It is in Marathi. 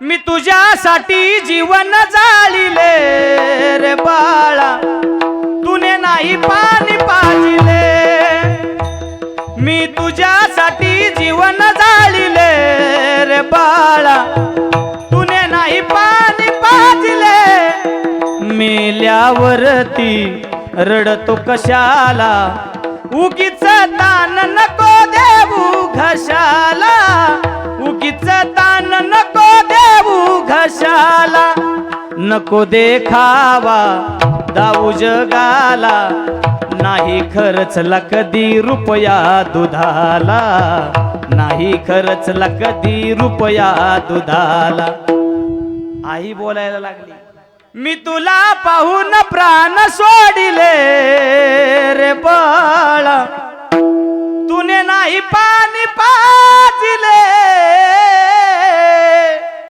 मी तुझ्यासाठी जीवन जाळीले रे बाळा. तुने नाही पाणी पाजिले. मी तुझ्यासाठी जीवन जाळीले रे बाळा. तुने नाही पाणी पाजिले. मेल्यावरती रडतो कशाला? उगीच तान कशाला नको देखावा दाऊ जगाला. नाही खर्चला कधी रुपया दुधाला. नाही खर्चला कधी रुपया दुधाला. आई बोलायला लागली. मी तुला पाहून प्राण सोडिले रे बाळा. तुने नाही पाणी पा